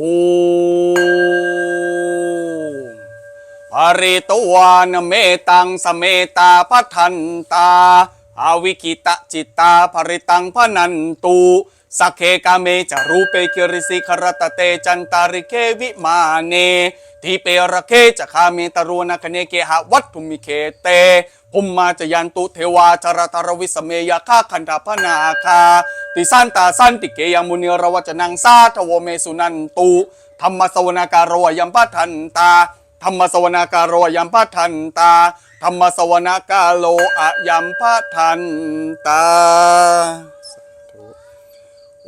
โอ้ปริตวานเมตังสเมตาพัทันตาอาวิกิตะจิตตาภริตังพนันตุสักเคกาเมจารูเปกิริสิครตเตจันตาริเควิมาเนทีเปรเคจะคาเมตรูนาคเนเกหะวัตถุมิเคเต ภุมมาจยันตุเทวาจรตรวิสเมยคาคันธพนาคา ติสันตาสันติเกยังมุนีรวจนังสาทวเมสุนันตุธรรมสวนาการโรยัมปัทันตาธรรมสวนาการโรยัมปัทันตาธรรมสวนาการโลอะยัมปัทันตา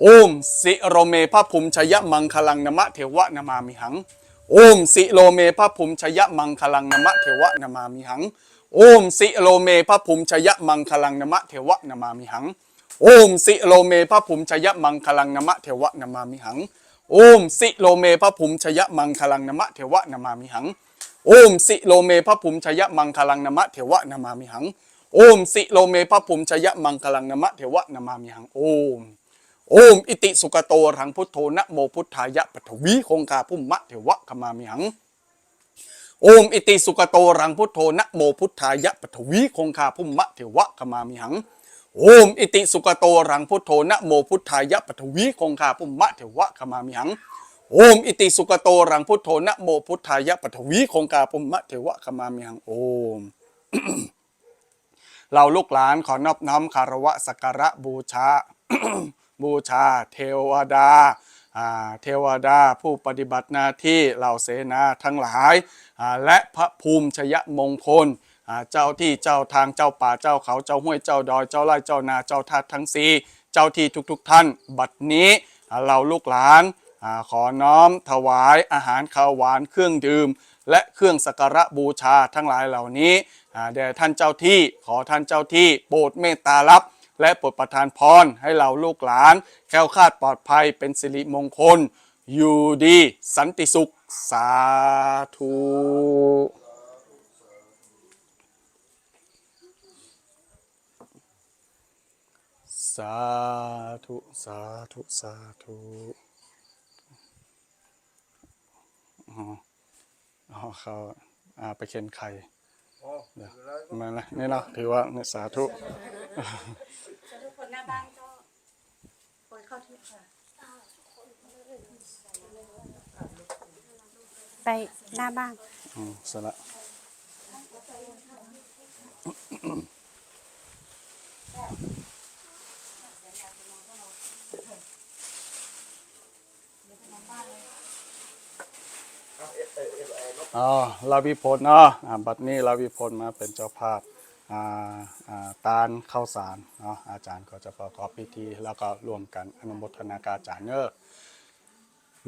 โอมสิโรเมพระภูมิชยมังคลังนมะเทวะนามามิหังโอมสิโลเมพระภูมิชยมังคลังนมะเทวะนามามิหัง โอมสิโลเมพระภูมิชยมังคลังนมะเทวะนามามิหัง โอมสิโลเมพระภูมิชยมังคลังนมะเทวะนามามิหัง โอมสิโลเมพระภูมิชยมังคลังนมะเทวะนามามิหัง โอมสิโลเมพระภูมิชยมังคลังนมะเทวะนามามิหัง โอมสิโลเมพระภูมิชยมังคลังนมะเทวะนามามิหัง โอม โอมอิติสุกโตรังพุทโธนะโมพุทธายะปฐวีคงคาพุ่มมะเทวะขมามิหัง โอมอิติสุกโตรังพุทโธนะโมพุทธายะปฐวีคงคาพุ่มมะเทวะขมามิหัง โอมอิติสุกโตรังพุทโธนะโมพุทธายะปฐวีคงคาพุ่มมะเทวะขมามิหัง โอมอิติสุกโตรังพุทโธนะโมพุทธายะปฐวีคงคาพุ่มมะเทวะขมามิหังโอมเราลูกหลานขอนอบน้อมคารวะสักการะบูชา บูชา เทวดา เทวดาผู้ปฏิบัติหน้าที่เหล่าเสนาทั้งหลาย และพระภูมิชยมงคล เจ้าที่เจ้าทางเจ้าป่าเจ้าเขาเจ้าห้วยเจ้าดอยเจ้าไร่เจ้านาเจ้าทัดทั้งสี่เจ้าที่ทุกๆท่าน บัดนี้เราลูกหลานอขอน้อมถวายอาหารข้าวหวานเครื่องดื่ม และเครื่องสักการะบูชาทั้งหลายเหล่านี้แด่ท่านเจ้าที่ขอท่านเจ้าที่โปรดเมตตารับ และโปรดประทานพรให้เราลูกหลาน แคล้วคลาดปลอดภัยเป็นสิริมงคล อยู่ดี สันติสุข สาธุสาธุ สาธุ สาธุอ๋ออ๋อเขาอ่าไปเข็นไข่เดี๋ยวมาละนี่เนาะถือว่าเนี่ยสาธุ จะทุกคนหน้าบ้านก็โอยเข้าที่ค่ะ ไปหน้าบ้าน อืมสละอ๋อลาวิพลเนาะอ่าบัดนี้ลาวิพลมาเป็นเจ้าภาพ ตาลข้าวสารเนาะอาจารย์ก็จะประกอบพิธี แล้วก็ร่วมกันอนุโมทนาการอาจารย์เนอะ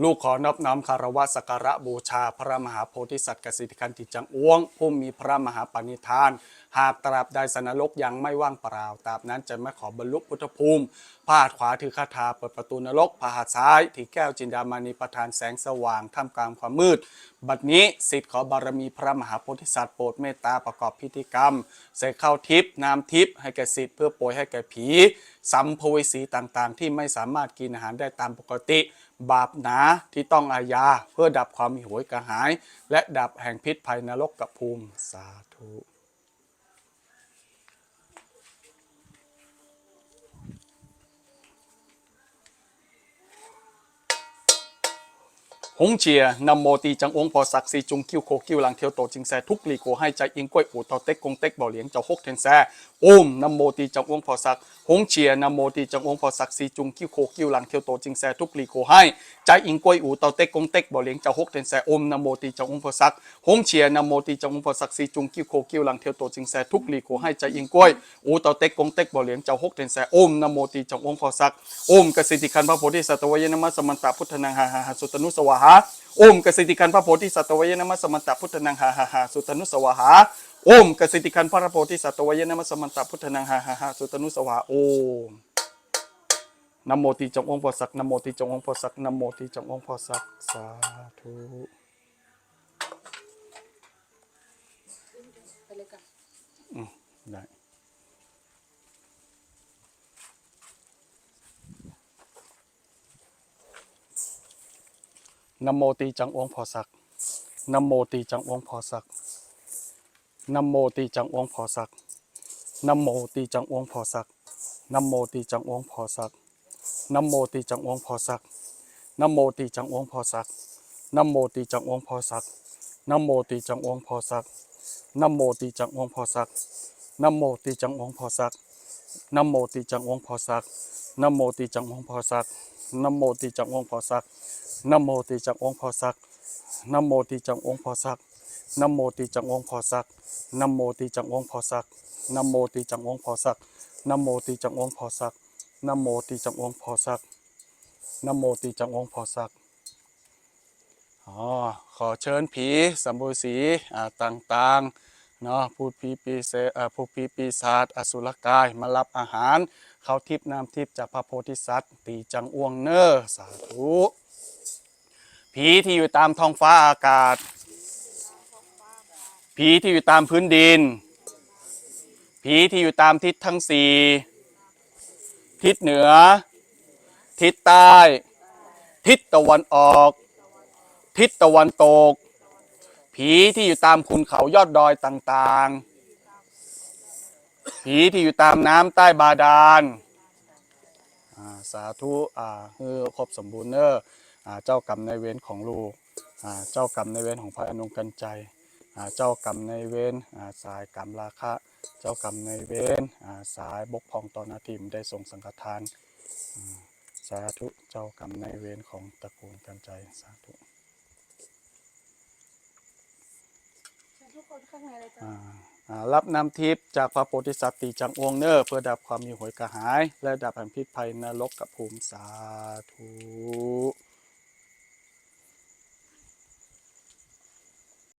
ลูกขอนอบน้อมคารวะสักการะบูชาพระมหาโพธิสัตว์กสิทธิคันติจังอ้วงผู้มีพระมหาปณิธาน หากตราบใดสนรกยังไม่ว่างเปล่าตราบนั้นจะไม่ขอบรรลุพุทธภูมิพาดขวาถือคาถาเปิดประตูนรกพาหัดซ้ายถือแก้วจินดามณีประทานแสงสว่างท่ามกลางความมืด บัดนี้สิทธิ์ขอบารมีพระมหาโพธิสัตว์โปรดเมตตาประกอบพิธีกรรมเสกเข้าทิพย์น้ำทิพย์ให้แก่สิทธิ์เพื่อโปรยให้แก่ผีสัมภเวสีต่างๆ ที่ไม่สามารถกินอาหารได้ตามปกติ บาปหนาที่ต้องอาญา เพื่อดับความหิวโหยกระหาย และดับแห่งพิษภัยนรกกับภูมิสาธุ หงเจียนำโมตีจังองพอศักดิ์สีจุงคิวโคคิวหลังเทียวโตจิงแซทุกลีโกให้ใจอิงก้วยอูเตาเต็กกงเต็กบ่อเหลียงเจ้าฮกเทนแซโอมนำโมตีจังองพอศักดิ์หงเจียนำโมตีจังองพอศักดิ์สีจุงคิวโคคิวหลังเทียวโตจิงแซทุกลีโกให้ใจอิงก้วยอูเตาเต็กกงเต็กบ่อเหลียงเจ้าฮกเทนแซโอมนำโมตีจังองพอศักดิ์หงเจียนำโมตีจังองพอศักดิ์สีจุงคิวโคคิวหลังเทียวโตจิงแซทุกลีโกให้ใจอิงก้วยอูเตาเต็กกงเต็กบ่อเหลียงเจ้าฮกเทนแซโอมนำโมตีจังองพอศักดิ์โอมกสิทธิคันพระโพธิสัตว์วยนมัสสมันตาพุทธนังหาหาสุตนุสวาหาโอมกสิทธิคันพระโพธิสัตวยนมัสสมันตพุทธนังหาหาหาสุตนุสวาหาโอมกสิทธิคันพระโพธิสัตวยนมัสสมันตพุทธนังหาหาหาสุตนุสวาโอมนโมติจงองค์พอสักนโมติจงองค์พอสักนโมติจงองค์พอสักสาธุไปเลยกันได้ นโมตีจังองพอสักนโมตีจังองพอสักนโมตีจังองพอสักนโมตีจังองพอสักนโมตีจังองพอสักนโมตีจังองพอสักนโมตีจังองพอสักนโมตีจังองพอสักนโมตีจังองพอสักนโมตีจังองพอสักนโมตีจังองพอสักนโมตีจังองพอสักนโมตีจังองพอสักนโมตีจังองพอสัก นโมตีจังองค์พอสักนโมตีจังองค์พอสักนโมตีจังองค์พอสักนโมตีจังองค์พอสักนโมตีจังองค์พอสักนโมตีจังองค์พอสักนโมตีจังองค์พอสักนโมตีจังองค์พอสักอ๋อขอเชิญผีสัมบูสีอ่าต่างๆเนาะพูดผีปีเสอ่าพูดผีปีศาจอสุรกายมารับอาหารเขาทิพน้ำทิพจากพระโพธิสัตว์ตีจังอ้วงเนอสาธุ ผีที่อยู่ตามท้องฟ้าอากาศ ผีที่อยู่ตามพื้นดิน ผีที่อยู่ตามทิศทั้งสี่ทิศเหนือ ทิศใต้ ทิศตะวันออก ทิศตะวันตก ผีที่อยู่ตามคุณเขายอดดอยต่างๆ ผีที่อยู่ตามน้ำใต้บาดาลอ่าสาธุอ่าเออครบสมบูรณ์เนอ เจ้ากรรมในายเวรของลูกอ่าเจ้ากรรมในายเวรของพระอนุกันใจอ่าเจ้ากรรมในายเวรอ่าสายกรรมราคะ เจ้ากรรมในายเวรอ่าสายบกพร่องต่อหนาทีมได้ส่งสังฆทานอืมสาธุเจ้ากรรมในายเวรของตระกูลกันใจสาธุเชิญทุกคนข้างในเลยจ้ะอ่าอ่ารับน้ำทิพย์จากพระโพธิสัตว์ตีจังอวงเนอร์เพื่อดับความมีหวยกระหาย และดับอันพิษภัยนรกกับภูมิสาธุ